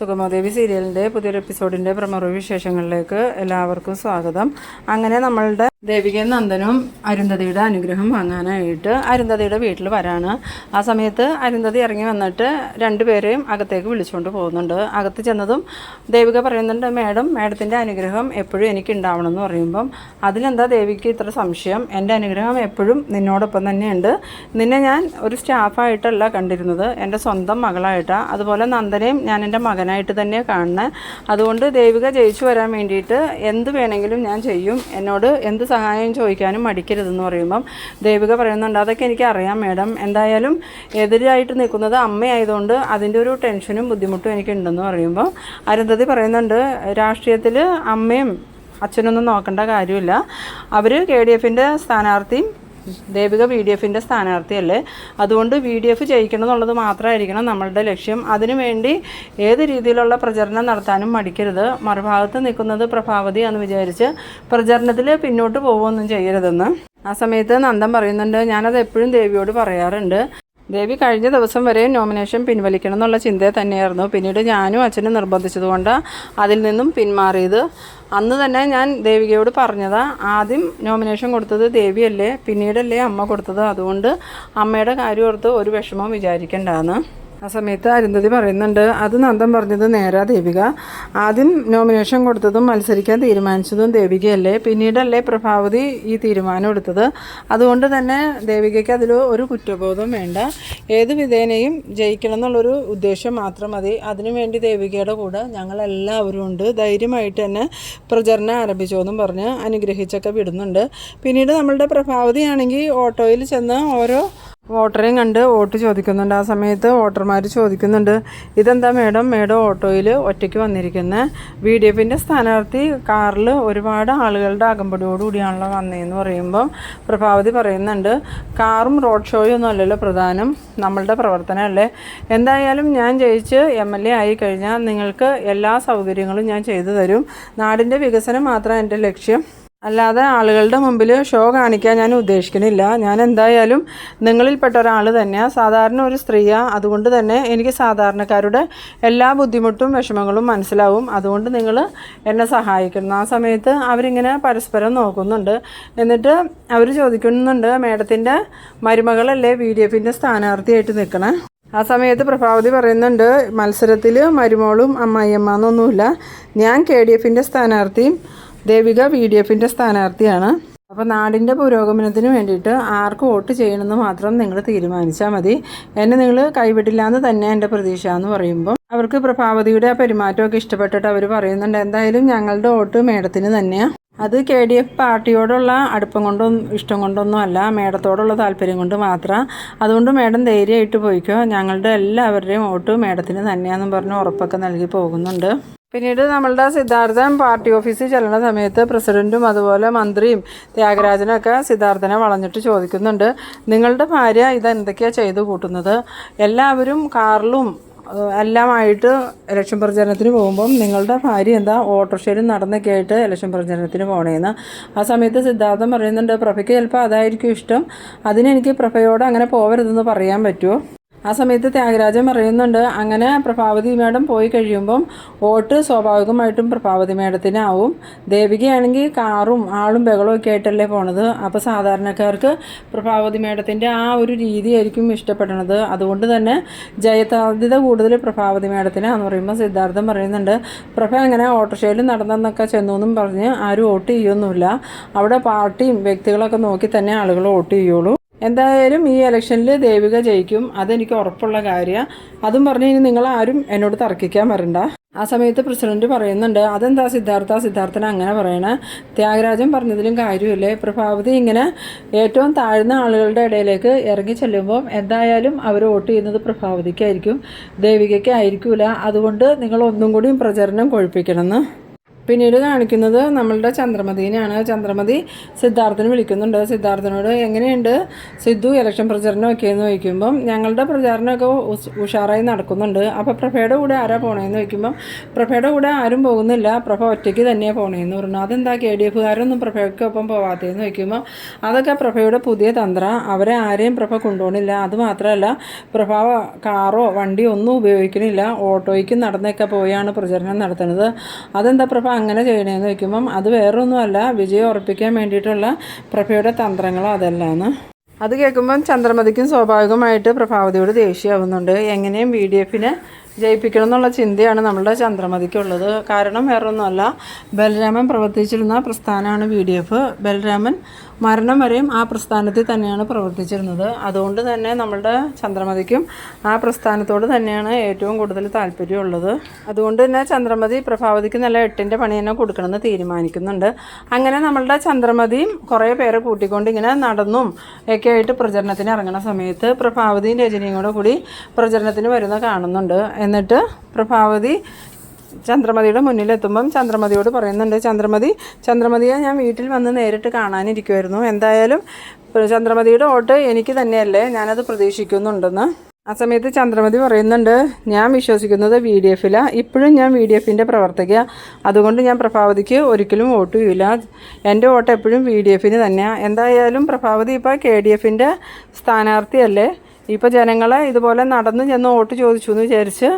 സുഗമദേവി സീരിയലിന്റെ പുതിയൊരു എപ്പിസോഡിന്റെ പ്രമുഖ വിശേഷങ്ങളിലേക്ക് എല്ലാവർക്കും സ്വാഗതം. അങ്ങനെ നമ്മളുടെ ദേവികയും നന്ദനും അരുന്ധതിയുടെ അനുഗ്രഹം വാങ്ങാനായിട്ട് അരുന്ധതിയുടെ വീട്ടിൽ വരാണ്. ആ സമയത്ത് അരുന്ധതി ഇറങ്ങി വന്നിട്ട് രണ്ടുപേരെയും അകത്തേക്ക് വിളിച്ചുകൊണ്ട് പോകുന്നുണ്ട്. അകത്ത് ചെന്നതും ദേവിക പറയുന്നുണ്ട് മേഡം മേഡത്തിന്റെ അനുഗ്രഹം എപ്പോഴും എനിക്ക് ഉണ്ടാവണം എന്ന് പറയുമ്പം അതിലെന്താ ദേവിക്ക് ഇത്ര സംശയം? എന്റെ അനുഗ്രഹം എപ്പോഴും നിന്നോടൊപ്പം തന്നെയുണ്ട്. നിന്നെ ഞാൻ ഒരു സ്റ്റാഫായിട്ടല്ല കണ്ടിരുന്നത്. എന്റെ സ്വന്തം മകളായിട്ടാണ് അതുപോലെ നന്ദനെയും ഞാൻ എന്റെ മകനായിട്ട് തന്നെ കാണുന്നത് അതുകൊണ്ട് ദേവിക ജയിച്ചു വരാൻ വേണ്ടിയിട്ട് എന്ത് വേണമെങ്കിലും ഞാൻ ചെയ്യും. എന്നോട് എന്ത് സഹായം ചോദിക്കാനും മടിക്കരുതെന്ന് പറയുമ്പം ദേവിക പറയുന്നുണ്ട് അതൊക്കെ എനിക്ക് അറിയാം മേഡം. എന്തായാലും എതിരായിട്ട് നിൽക്കുന്നത് അമ്മയായതുകൊണ്ട് അതിന്റെ ഒരു ടെൻഷനും ബുദ്ധിമുട്ടും എനിക്കുണ്ടെന്ന് പറയുമ്പോൾ അരുന്ധതി പറയുന്നുണ്ട് രാഷ്ട്രീയത്തിൽ അമ്മയും അച്ഛനൊന്നും നോക്കേണ്ട കാര്യമില്ല. അവർ കെ ഡി എഫിന്റെ സ്ഥാനാർത്ഥിയും ദേവിക വി ഡി എഫിന്റെ സ്ഥാനാർത്ഥിയല്ലേ? അതുകൊണ്ട് വി ഡി എഫ് ജയിക്കണം എന്നുള്ളത് മാത്രമായിരിക്കണം നമ്മളുടെ ലക്ഷ്യം. അതിനുവേണ്ടി ഏത് രീതിയിലുള്ള പ്രചരണം നടത്താനും മടിക്കരുത്. മറുഭാഗത്ത് നിൽക്കുന്നത് പ്രഭാവതി എന്ന് വിചാരിച്ച് പ്രചരണത്തിൽ പിന്നോട്ട് പോവുകയൊന്നും ചെയ്യരുതെന്ന്. ആ സമയത്ത് നന്ദൻ പറയുന്നുണ്ട് ഞാനത് എപ്പോഴും ദേവിയോട് പറയാറുണ്ട്. ദേവി കഴിഞ്ഞ ദിവസം വരെ നോമിനേഷൻ പിൻവലിക്കണം എന്നുള്ള ചിന്ത തന്നെയായിരുന്നു. പിന്നീട് ഞാനും അച്ഛനും നിർബന്ധിച്ചതുകൊണ്ട് അതിൽ നിന്നും പിന്മാറിയത്. അന്ന് തന്നെ ഞാൻ ദേവികയോട് പറഞ്ഞതാ ആദ്യം നോമിനേഷൻ കൊടുത്തത് ദേവിയല്ലേ പിന്നീടല്ലേ അമ്മ കൊടുത്തത്. അതുകൊണ്ട് അമ്മയുടെ കാര്യം ഓർത്ത് ഒരു വിഷമവും വിചാരിക്കണ്ടാന്ന്. ആ സമയത്ത് അരുന്ധതി പറയുന്നുണ്ട് അത് നന്ദൻ പറഞ്ഞത് നേരാ ദേവിക. ആദ്യം നോമിനേഷൻ കൊടുത്തതും മത്സരിക്കാൻ തീരുമാനിച്ചതും ദേവികയല്ലേ? പിന്നീടല്ലേ പ്രഭാവതി ഈ തീരുമാനം എടുത്തത്? അതുകൊണ്ട് തന്നെ ദേവികയ്ക്ക് അതിൽ ഒരു കുറ്റബോധം വേണ്ട. ഏത് വിധേനയും ജയിക്കണം എന്നുള്ളൊരു ഉദ്ദേശം മാത്രം മതി. അതിനുവേണ്ടി ദേവികയുടെ കൂടെ ഞങ്ങളെല്ലാവരും ഉണ്ട്. ധൈര്യമായിട്ട് തന്നെ പ്രചരണം ആരംഭിച്ചോന്നും പറഞ്ഞ് അനുഗ്രഹിച്ചൊക്കെ വിടുന്നുണ്ട്. പിന്നീട് നമ്മളുടെ പ്രഭാവതിയാണെങ്കിൽ ഓട്ടോയിൽ ചെന്ന് ഓരോ വോട്ടറെയും കണ്ട് വോട്ട് ചോദിക്കുന്നുണ്ട്. ആ സമയത്ത് വോട്ടർമാർ ചോദിക്കുന്നുണ്ട് ഇതെന്താ മേഡം? മേഡം ഓട്ടോയിൽ ഒറ്റയ്ക്ക് വന്നിരിക്കുന്നത് ബി ഡി എഫിന്റെ സ്ഥാനാർത്ഥി കാറിൽ ഒരുപാട് ആളുകളുടെ അകമ്പടിയോടുകൂടിയാണല്ലോ വന്നതെന്ന് പറയുമ്പോൾ പ്രഭാവതി പറയുന്നുണ്ട്. കാറും റോഡ് ഷോയും ഒന്നും അല്ലല്ലോ പ്രധാനം. നമ്മളുടെ പ്രവർത്തനമല്ലേ. എന്തായാലും ഞാൻ ജയിച്ച് എം എൽ എ ആയി കഴിഞ്ഞാൽ നിങ്ങൾക്ക് എല്ലാ സൗകര്യങ്ങളും ഞാൻ ചെയ്തു തരും. നാടിന്റെ വികസനം മാത്രം എന്റെ ലക്ഷ്യം. അല്ലാതെ ആളുകളുടെ മുമ്പിൽ ഷോ കാണിക്കാൻ ഞാൻ ഉദ്ദേശിക്കുന്നില്ല. ഞാൻ എന്തായാലും നിങ്ങളിൽപ്പെട്ട ഒരാൾ തന്നെയാണ് സാധാരണ ഒരു സ്ത്രീയാണ് അതുകൊണ്ട് തന്നെ എനിക്ക് സാധാരണക്കാരുടെ എല്ലാ ബുദ്ധിമുട്ടും വിഷമങ്ങളും മനസ്സിലാവും. അതുകൊണ്ട് നിങ്ങൾ എന്നെ സഹായിക്കുന്നു ആ സമയത്ത് അവരിങ്ങനെ പരസ്പരം നോക്കുന്നുണ്ട്. എന്നിട്ട് അവർ ചോദിക്കുന്നുണ്ട് മേഡത്തിന്റെ മരുമകളല്ലേ വി ഡി എഫിന്റെ സ്ഥാനാർത്ഥിയായിട്ട് നിൽക്കണേ ആ സമയത്ത് പ്രഭാവതി പറയുന്നുണ്ട് മത്സരത്തിൽ മരുമോളും അമ്മായിയമ്മ എന്നൊന്നുമില്ല ഞാൻ കെ ഡി എഫിന്റെ സ്ഥാനാർത്ഥിയും ദേവിക വി ഡി എഫിന്റെ സ്ഥാനാർത്ഥിയാണ്. അപ്പോൾ നാടിന്റെ പുരോഗമനത്തിന് വേണ്ടിയിട്ട് ആർക്ക് വോട്ട് ചെയ്യണമെന്ന് മാത്രം നിങ്ങൾ തീരുമാനിച്ചാൽ മതി. എന്നെ നിങ്ങൾ കൈവിടില്ല എന്ന് തന്നെ എന്റെ പ്രതീക്ഷ എന്ന് പറയുമ്പോൾ അവർക്ക് പ്രഭാവതിയുടെ ആ പെരുമാറ്റമൊക്കെ ഇഷ്ടപ്പെട്ടിട്ട് അവർ പറയുന്നുണ്ട് എന്തായാലും ഞങ്ങളുടെ വോട്ട് മേഡത്തിന് തന്നെയാണ് അത് കെ ഡി എഫ് പാർട്ടിയോടുള്ള അടുപ്പം കൊണ്ടും ഇഷ്ടം കൊണ്ടൊന്നും അല്ല. മേഡത്തോടുള്ള താല്പര്യം കൊണ്ട് മാത്രം. അതുകൊണ്ട് മേഡം ധൈര്യമായിട്ട് പോയിക്കോ. ഞങ്ങളുടെ എല്ലാവരുടെയും വോട്ട് മേഡത്തിന് തന്നെയാണെന്ന് പറഞ്ഞ് ഉറപ്പൊക്കെ നൽകി പോകുന്നുണ്ട്. പിന്നീട് നമ്മളുടെ സിദ്ധാർത്ഥൻ പാർട്ടി ഓഫീസിൽ ചെല്ലുന്ന സമയത്ത് പ്രസിഡന്റും അതുപോലെ മന്ത്രിയും ത്യാഗരാജനൊക്കെ സിദ്ധാർത്ഥനെ വളഞ്ഞിട്ട് ചോദിക്കുന്നുണ്ട്. നിങ്ങളുടെ ഭാര്യ ഇതെന്തൊക്കെയാണ് ചെയ്തു കൂട്ടുന്നത്? എല്ലാവരും കാറിലും എല്ലാമായിട്ട് ഇലക്ഷൻ പ്രചരണത്തിന് പോകുമ്പം നിങ്ങളുടെ ഭാര്യ എന്താ ഓട്ടോറിക്ഷയിലും നടന്നൊക്കെ ആയിട്ട് ഇലക്ഷൻ പ്രചരണത്തിന് പോകണേന്ന് ആ സമയത്ത് സിദ്ധാർത്ഥം പറയുന്നുണ്ട് പ്രഭയ്ക്ക് ചിലപ്പോൾ അതായിരിക്കും ഇഷ്ടം. അതിനെനിക്ക് പ്രഭയോട് അങ്ങനെ പോകരുതെന്ന് പറയാൻ പറ്റുമോ ആ സമയത്ത് ത്യാഗരാജൻ പറയുന്നുണ്ട് അങ്ങനെ പ്രഭാവതി മേഡം പോയി കഴിയുമ്പം വോട്ട് സ്വാഭാവികമായിട്ടും പ്രഭാവതി മേഡത്തിനാവും. ദേവികയാണെങ്കിൽ കാറും ആളും ബഹളവും ഒക്കെ ആയിട്ടല്ലേ പോണത്? അപ്പോൾ സാധാരണക്കാർക്ക് പ്രഭാവതി മേഡത്തിന്റെ ആ ഒരു രീതിയായിരിക്കും ഇഷ്ടപ്പെടണത് അതുകൊണ്ട് തന്നെ ജയസാധ്യത കൂടുതൽ പ്രഭാവതി മേഡത്തിനാന്ന് പറയുമ്പോൾ സിദ്ധാർത്ഥം പറയുന്നുണ്ട് പ്രഭ അങ്ങനെ ഓട്ടോറിക്ഷയിൽ നടന്നെന്നൊക്കെ ചെന്നു എന്നും പറഞ്ഞ് ആരും വോട്ട് ചെയ്യൊന്നുമില്ല. അവിടെ പാർട്ടിയും വ്യക്തികളൊക്കെ നോക്കി തന്നെ ആളുകൾ വോട്ട് ചെയ്യുള്ളൂ. എന്തായാലും ഈ ഇലക്ഷനിൽ ദേവിക ജയിക്കും. അതെനിക്ക് ഉറപ്പുള്ള കാര്യമാണ് അതും പറഞ്ഞ് ഇനി നിങ്ങൾ ആരും എന്നോട് തർക്കിക്കാൻ വരണ്ട. ആ സമയത്ത് പ്രസിഡന്റ് പറയുന്നുണ്ട് അതെന്താ സിദ്ധാർത്ഥ? സിദ്ധാർത്ഥന അങ്ങനെ പറയണേ. ത്യാഗരാജൻ പറഞ്ഞതിലും കാര്യമില്ലേ? പ്രഭാവതി ഇങ്ങനെ ഏറ്റവും താഴ്ന്ന ആളുകളുടെ ഇടയിലേക്ക് ഇറങ്ങി ചെല്ലുമ്പോൾ എന്തായാലും അവർ വോട്ട് ചെയ്യുന്നത് പ്രഭാവതിക്കായിരിക്കും ദേവികയ്ക്ക് ആയിരിക്കില്ല അതുകൊണ്ട് നിങ്ങൾ ഒന്നും കൂടിയും പ്രചരണം കൊഴിപ്പിക്കണമെന്ന്. പിന്നീട് കാണിക്കുന്നത് നമ്മളുടെ ചന്ദ്രമതിനെയാണ്. ചന്ദ്രമതി സിദ്ധാർത്ഥന് വിളിക്കുന്നുണ്ട്. സിദ്ധാർത്ഥനോട് എങ്ങനെയുണ്ട്? സിദ്ധു ഇലക്ഷൻ പ്രചരണമൊക്കെ എന്ന് ചോദിക്കുമ്പം ഞങ്ങളുടെ പ്രചാരണമൊക്കെ ഉഷാറായി നടക്കുന്നുണ്ട്. അപ്പോൾ പ്രഭയുടെ കൂടെ ആരാ പോണേന്ന് ചോദിക്കുമ്പം പ്രഭയുടെ കൂടെ ആരും പോകുന്നില്ല. പ്രഭ ഒറ്റയ്ക്ക് തന്നെയാണ് പോണേന്ന് പറഞ്ഞു. അതെന്താ കെ ഡി എഫുകാരൊന്നും പ്രഭയ്ക്കൊപ്പം പോവാത്തതെന്ന് ചോദിക്കുമ്പോൾ അതൊക്കെ പ്രഭയുടെ പുതിയ തന്ത്ര. അവരെ ആരെയും പ്രഭ കൊണ്ടുപോകണില്ല അതുമാത്രമല്ല പ്രഭ കാറോ വണ്ടിയോ ഒന്നും ഉപയോഗിക്കണില്ല. ഓട്ടോയ്ക്ക് നടന്നൊക്കെ പോയാണ് പ്രചരണം നടത്തുന്നത്. അതെന്താ പ്രഭ? അങ്ങനെ ചെയ്യണമെന്ന് വയ്ക്കുമ്പം അത് വേറൊന്നുമല്ല വിജയം ഉറപ്പിക്കാൻ വേണ്ടിയിട്ടുള്ള പ്രഭയുടെ തന്ത്രങ്ങളോ അതെല്ലാം അത് കേൾക്കുമ്പം ചന്ദ്രമതിക്കും സ്വാഭാവികമായിട്ട് പ്രഭാവതിയോട് ദേഷ്യമാവുന്നുണ്ട് എങ്ങനെയും ബി ഡി എഫിനെ ജയിപ്പിക്കണം എന്നുള്ള ചിന്തയാണ് നമ്മളുടെ ചന്ദ്രമതിക്കുള്ളത്. കാരണം വേറൊന്നുമല്ല ബലരാമൻ പ്രവർത്തിച്ചിരുന്ന പ്രസ്ഥാനമാണ് ബി ഡി എഫ്. ബലരാമൻ മരണം വരെയും ആ പ്രസ്ഥാനത്തിൽ തന്നെയാണ് പ്രവർത്തിച്ചിരുന്നത്. അതുകൊണ്ട് തന്നെ നമ്മളുടെ ചന്ദ്രമതിക്കും ആ പ്രസ്ഥാനത്തോട് തന്നെയാണ് ഏറ്റവും കൂടുതൽ താല്പര്യമുള്ളത്. അതുകൊണ്ട് തന്നെ ചന്ദ്രമതി പ്രഭാവതിക്ക് നല്ല എട്ടിന്റെ പണി തന്നെ കൊടുക്കണമെന്ന് തീരുമാനിക്കുന്നുണ്ട്. അങ്ങനെ നമ്മളുടെ ചന്ദ്രമതിയും കുറേ പേരെ കൂട്ടിക്കൊണ്ട് ഇങ്ങനെ നടന്നും ഒക്കെ ആയിട്ട് പ്രചരണത്തിന് ഇറങ്ങുന്ന സമയത്ത് പ്രഭാവതിയും രജനിയും കൂടെ കൂടി പ്രചരണത്തിന് വരുന്ന കാണുന്നുണ്ട്. എന്നിട്ട് പ്രഭാവതി ചന്ദ്രമതിയുടെ മുന്നിലെത്തുമ്പം ചന്ദ്രമതിയോട് പറയുന്നുണ്ട് ചന്ദ്രമതി ചന്ദ്രമതിയെ ഞാൻ വീട്ടിൽ വന്ന് നേരിട്ട് കാണാനിരിക്കുമായിരുന്നു എന്തായാലും ചന്ദ്രമതിയുടെ വോട്ട് എനിക്ക് തന്നെയല്ലേ ഞാനത് പ്രതീക്ഷിക്കുന്നുണ്ടെന്ന്. ആ സമയത്ത് ചന്ദ്രമതി പറയുന്നുണ്ട് ഞാൻ വിശ്വസിക്കുന്നത് വി ഡി എഫിലാണ് ഇപ്പോഴും ഞാൻ വി ഡി എഫിന്റെ പ്രവർത്തക അതുകൊണ്ട് ഞാൻ പ്രഭാവതിക്ക് ഒരിക്കലും വോട്ട് ചെയ്യില്ല എന്റെ വോട്ട് എപ്പോഴും വി ഡി എഫിന് തന്നെയാണ് എന്തായാലും പ്രഭാവതി ഇപ്പോൾ കെ ഡി എഫിന്റെ സ്ഥാനാർത്ഥിയല്ലേ. ഇപ്പോൾ ജനങ്ങളെ ഇതുപോലെ നടന്ന് ചെന്ന് വോട്ട് ചോദിച്ചു എന്ന് വിചാരിച്ച്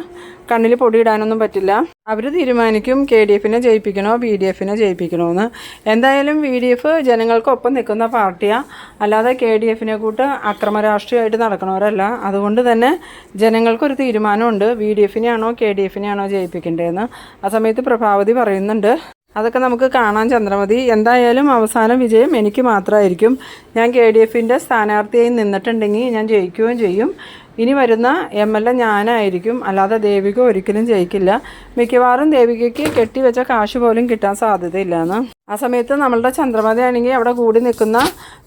കണ്ണിൽ പൊടിയിടാനൊന്നും പറ്റില്ല. അവർ തീരുമാനിക്കും കെ ഡി എഫിനെ ജയിപ്പിക്കണോ ബി ഡി എഫിനെ ജയിപ്പിക്കണോ എന്ന്. എന്തായാലും വി ഡി എഫ് ജനങ്ങൾക്കൊപ്പം നിൽക്കുന്ന പാർട്ടിയാണ് അല്ലാതെ കെ ഡി എഫിനെ കൂട്ട് അക്രമ രാഷ്ട്രീയമായിട്ട് നടക്കണവരല്ല. അതുകൊണ്ട് തന്നെ ജനങ്ങൾക്കൊരു തീരുമാനമുണ്ട്. ബി ഡി എഫിനെയാണോ കെ ഡി എഫിനെയാണോ ജയിപ്പിക്കേണ്ടതെന്ന്. ആ സമയത്ത് പ്രഭാവതി പറയുന്നുണ്ട്. അതൊക്കെ നമുക്ക് കാണാൻ ചന്ദ്രമതി. എന്തായാലും അവസാന വിജയം എനിക്ക് മാത്രമായിരിക്കും. ഞാൻ കെ ഡി എഫിന്റെ സ്ഥാനാർത്ഥിയായി നിന്നിട്ടുണ്ടെങ്കിൽ ഞാൻ ജയിക്കുകയും ചെയ്യും. ഇനി വരുന്ന എം എൽ എ ഞാനായിരിക്കും. അല്ലാതെ ദേവിക ഒരിക്കലും ജയിക്കില്ല. മിക്കവാറും ദേവികയ്ക്ക് കെട്ടിവെച്ച കാശ് പോലും കിട്ടാൻ സാധ്യതയില്ലാന്ന് ആ സമയത്ത് നമ്മളുടെ ചന്ദ്രമതയാണെങ്കിൽ അവിടെ കൂടി നിൽക്കുന്ന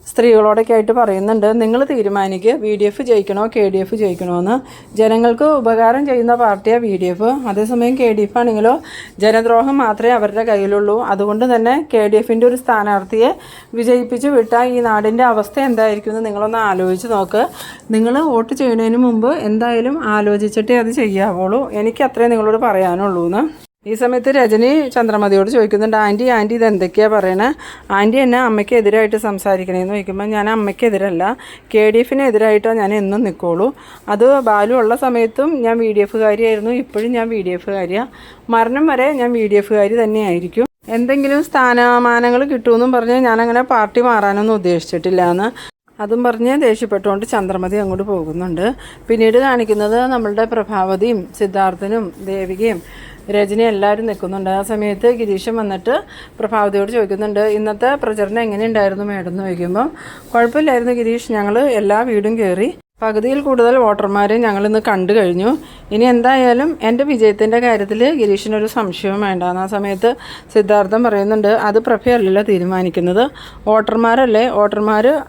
സ്ത്രീകളോടൊക്കെ ആയിട്ട് പറയുന്നുണ്ട്. നിങ്ങൾ തീരുമാനിക്കുക വി ഡി എഫ് ജയിക്കണോ? കെ ഡി എഫ് ജയിക്കണോ എന്ന് ജനങ്ങൾക്ക് ഉപകാരം ചെയ്യുന്ന പാർട്ടിയാണ് വി ഡി എഫ്. അതേസമയം കെ ഡി എഫ് ആണെങ്കിലോ ജനദ്രോഹം മാത്രമേ അവരുടെ കയ്യിലുള്ളൂ. അതുകൊണ്ട് തന്നെ കെ ഡി എഫിന്റെ ഒരു സ്ഥാനാർത്ഥിയെ വിജയിപ്പിച്ച് വിട്ടാൽ ഈ നാടിന്റെ അവസ്ഥ എന്തായിരിക്കും എന്ന് നിങ്ങളൊന്ന് ആലോചിച്ച് നോക്ക്. നിങ്ങൾ വോട്ട് ചെയ്യുന്നതിന് മുമ്പ് എന്തായാലും ആലോചിച്ചിട്ടേ അത് ചെയ്യാവുള്ളൂ. എനിക്ക് അത്രേ നിങ്ങളോട് പറയാനുള്ളൂ എന്ന് ഈ സമയത്ത് രജനി ചന്ദ്രമതിയോട് ചോദിക്കുന്നുണ്ട് ആന്റി ആന്റി ഇത് എന്തൊക്കെയാണ് പറയണേ? ആന്റി എന്നെ അമ്മയ്ക്കെതിരായിട്ട് സംസാരിക്കണേന്ന് ചോദിക്കുമ്പോൾ ഞാൻ അമ്മയ്ക്കെതിരല്ല കെ ഡി എഫിനെതിരായിട്ടാണ് ഞാൻ എന്നും നിൽക്കുള്ളൂ അത് ബാലു ഉള്ള സമയത്തും ഞാൻ വി ഡി എഫുകാരിയായിരുന്നു ഇപ്പോഴും ഞാൻ വി ഡി എഫുകാരിയാണ് മരണം വരെ ഞാൻ വി ഡി എഫുകാരി തന്നെയായിരിക്കും. എന്തെങ്കിലും സ്ഥാനമാനങ്ങൾ കിട്ടുമെന്നും പറഞ്ഞ് ഞാനങ്ങനെ പാർട്ടി മാറാനൊന്നും ഉദ്ദേശിച്ചിട്ടില്ല എന്ന് അതും പറഞ്ഞ് ദേഷ്യപ്പെട്ടുകൊണ്ട് ചന്ദ്രമതി അങ്ങോട്ട് പോകുന്നുണ്ട്. പിന്നീട് കാണിക്കുന്നത് നമ്മളുടെ പ്രഭാവതിയും സിദ്ധാർത്ഥനും ദേവികയും രജനി എല്ലാവരും നിൽക്കുന്നുണ്ട്. ആ സമയത്ത് ഗിരീഷൻ വന്നിട്ട് പ്രഭാവതിയോട് ചോദിക്കുന്നുണ്ട് ഇന്നത്തെ പ്രചരണം എങ്ങനെയുണ്ടായിരുന്നു മേഡം? എന്ന് ചോദിക്കുമ്പം കുഴപ്പമില്ലായിരുന്നു ഗിരീഷ്. ഞങ്ങൾ എല്ലാ വീടും കയറി പകുതിയിൽ കൂടുതൽ വോട്ടർമാരെ ഞങ്ങളിന്ന് കണ്ടു കഴിഞ്ഞു. ഇനി എന്തായാലും എന്റെ വിജയത്തിന്റെ കാര്യത്തിൽ ഗിരീഷിനൊരു സംശയവും വേണ്ട ആ സമയത്ത് സിദ്ധാർത്ഥം പറയുന്നുണ്ട് അത് പ്രഭയല്ലല്ലോ തീരുമാനിക്കുന്നത്. വോട്ടർമാരല്ലേ? വോട്ടർമാർ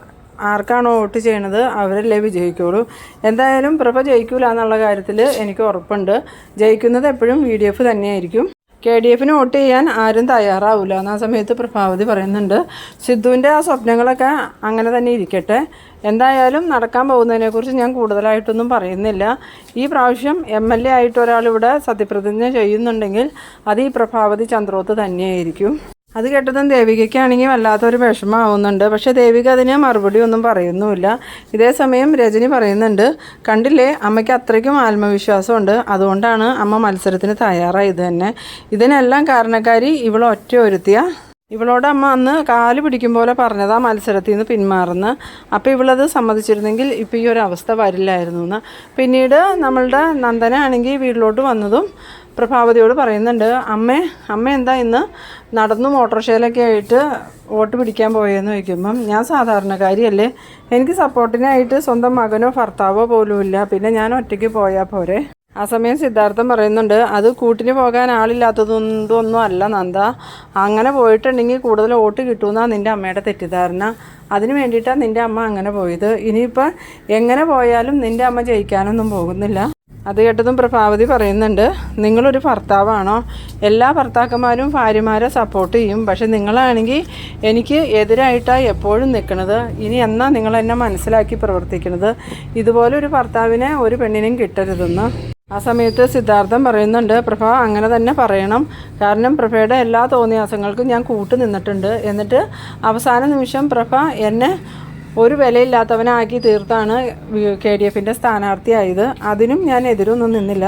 ആർക്കാണോ വോട്ട് ചെയ്യണത് അവരല്ലേ വിജയിക്കുള്ളൂ. എന്തായാലും പ്രഭ ജയിക്കൂല എന്നുള്ള കാര്യത്തിൽ എനിക്ക് ഉറപ്പുണ്ട്. ജയിക്കുന്നത് എപ്പോഴും വി ഡി എഫ് തന്നെയായിരിക്കും. കെ ഡി എഫിന് വോട്ട് ചെയ്യാൻ ആരും തയ്യാറാവില്ല എന്ന സമയത്ത് പ്രഭാവതി പറയുന്നുണ്ട്. സിദ്ധുവിന്റെ ആ സ്വപ്നങ്ങളൊക്കെ അങ്ങനെ തന്നെ ഇരിക്കട്ടെ. എന്തായാലും നടക്കാൻ പോകുന്നതിനെക്കുറിച്ച് ഞാൻ കൂടുതലായിട്ടൊന്നും പറയുന്നില്ല. ഈ പ്രാവശ്യം എം എൽ എ ആയിട്ട് ഒരാളിവിടെ സത്യപ്രതിജ്ഞ ചെയ്യുന്നുണ്ടെങ്കിൽ അത് ഈ പ്രഭാവതി ചന്ദ്രോത്ത് തന്നെയായിരിക്കും. അത് കേട്ടതും ദേവികയ്ക്കാണെങ്കിൽ വല്ലാത്തൊരു വിഷമമാവുന്നുണ്ട്. പക്ഷേ ദേവിക അതിന് മറുപടി ഒന്നും പറയുന്നുമില്ല. ഇതേ സമയം രജനി പറയുന്നുണ്ട് കണ്ടില്ലേ അമ്മയ്ക്ക് അത്രയ്ക്കും ആത്മവിശ്വാസമുണ്ട്. അതുകൊണ്ടാണ് അമ്മ മത്സരത്തിന് തയ്യാറായത് തന്നെ. ഇതിനെല്ലാം കാരണക്കാരി ഇവൾ ഒറ്റ ഒരുത്തിയ. ഇവളോട് അമ്മ അന്ന് കാൽ പിടിക്കും പോലെ പറഞ്ഞതാ മത്സരത്തിൽ നിന്ന് പിന്മാറുന്ന അപ്പോൾ ഇവളത് സമ്മതിച്ചിരുന്നെങ്കിൽ ഇപ്പോൾ ഈ ഒരു അവസ്ഥ വരില്ലായിരുന്നു എന്ന്. പിന്നീട് നമ്മളുടെ നന്ദന ആണെങ്കിൽ വീട്ടിലോട്ട് വന്നതും പ്രഭാവതിയോട് പറയുന്നുണ്ട് അമ്മേ അമ്മ എന്താ ഇന്ന് നടന്നു ഓട്ടോറിക്ഷയിലൊക്കെ ആയിട്ട് വോട്ട് പിടിക്കാൻ പോയെന്ന് ചോദിക്കുമ്പം ഞാൻ സാധാരണക്കാരിയല്ലേ. എനിക്ക് സപ്പോർട്ടിനായിട്ട് സ്വന്തം മകനോ ഭർത്താവോ പോലും ഇല്ല. പിന്നെ ഞാൻ ഒറ്റയ്ക്ക് പോയാൽ പോരെ. ആ സമയം സിദ്ധാർത്ഥം പറയുന്നുണ്ട് അത് കൂട്ടിന് പോകാൻ ആളില്ലാത്തതൊന്നും അല്ല നന്ദ. അങ്ങനെ പോയിട്ടുണ്ടെങ്കിൽ കൂടുതൽ വോട്ട് കിട്ടുമെന്നാണ് നിന്റെ അമ്മയുടെ തെറ്റിദ്ധാരണ. അതിന് വേണ്ടിയിട്ടാണ് നിന്റെ അമ്മ അങ്ങനെ പോയത്. ഇനിയിപ്പോൾ എങ്ങനെ പോയാലും നിന്റെ അമ്മ ജയിക്കാനൊന്നും പോകുന്നില്ല. അത് കേട്ടതും പ്രഭാവതി പറയുന്നുണ്ട് നിങ്ങളൊരു ഭർത്താവാണോ? എല്ലാ ഭർത്താക്കന്മാരും ഭാര്യമാരെ സപ്പോർട്ട് ചെയ്യും. പക്ഷെ നിങ്ങളാണെങ്കിൽ എനിക്ക് എതിരായിട്ടാണ് എപ്പോഴും നിൽക്കുന്നത്. ഇനി എന്നാ നിങ്ങൾ എന്നെ മനസ്സിലാക്കി പ്രവർത്തിക്കുന്നത്? ഇതുപോലെ ഒരു ഭർത്താവിനെ ഒരു പെണ്ണിനും കിട്ടരുതെന്ന്. ആ സമയത്ത് സിദ്ധാർത്ഥം പറയുന്നുണ്ട് പ്രഭ അങ്ങനെ തന്നെ പറയണം. കാരണം പ്രഭയുടെ എല്ലാ തോന്നിയാസങ്ങൾക്കും ഞാൻ കൂട്ടു നിന്നിട്ടുണ്ട് എന്നിട്ട് അവസാന നിമിഷം പ്രഭ എന്നെ ഒരു വിലയില്ലാത്തവനാക്കി തീർത്താണ് കെ ഡി എഫിന്റെ സ്ഥാനാർത്ഥിയായത്. അതിനും ഞാൻ എതിരൊന്നും നിന്നില്ല.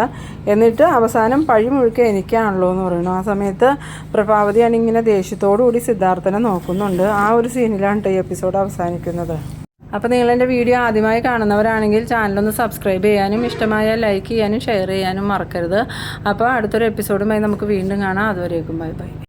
എന്നിട്ട് അവസാനം പഴി മുഴുക്കെ എനിക്കാണല്ലോ എന്ന് പറയുന്നു. ആ സമയത്ത് പ്രഭാവതിയാണ് ഇങ്ങനെ ദേഷ്യത്തോടുകൂടി സിദ്ധാർത്ഥനെ നോക്കുന്നുണ്ട്. ആ ഒരു സീനിലാണ് ഈ എപ്പിസോഡ് അവസാനിക്കുന്നത്. അപ്പോൾ നിങ്ങൾ എന്റെ വീഡിയോ ആദ്യമായി കാണുന്നവരാണെങ്കിൽ ചാനലൊന്ന് സബ്സ്ക്രൈബ് ചെയ്യാനും ഇഷ്ടമായ ലൈക്ക് ചെയ്യാനും ഷെയർ ചെയ്യാനും മറക്കരുത്. അപ്പോൾ അടുത്തൊരു എപ്പിസോഡുമായി നമുക്ക് വീണ്ടും കാണാം. അതുവരേക്കും ബൈ ബൈ.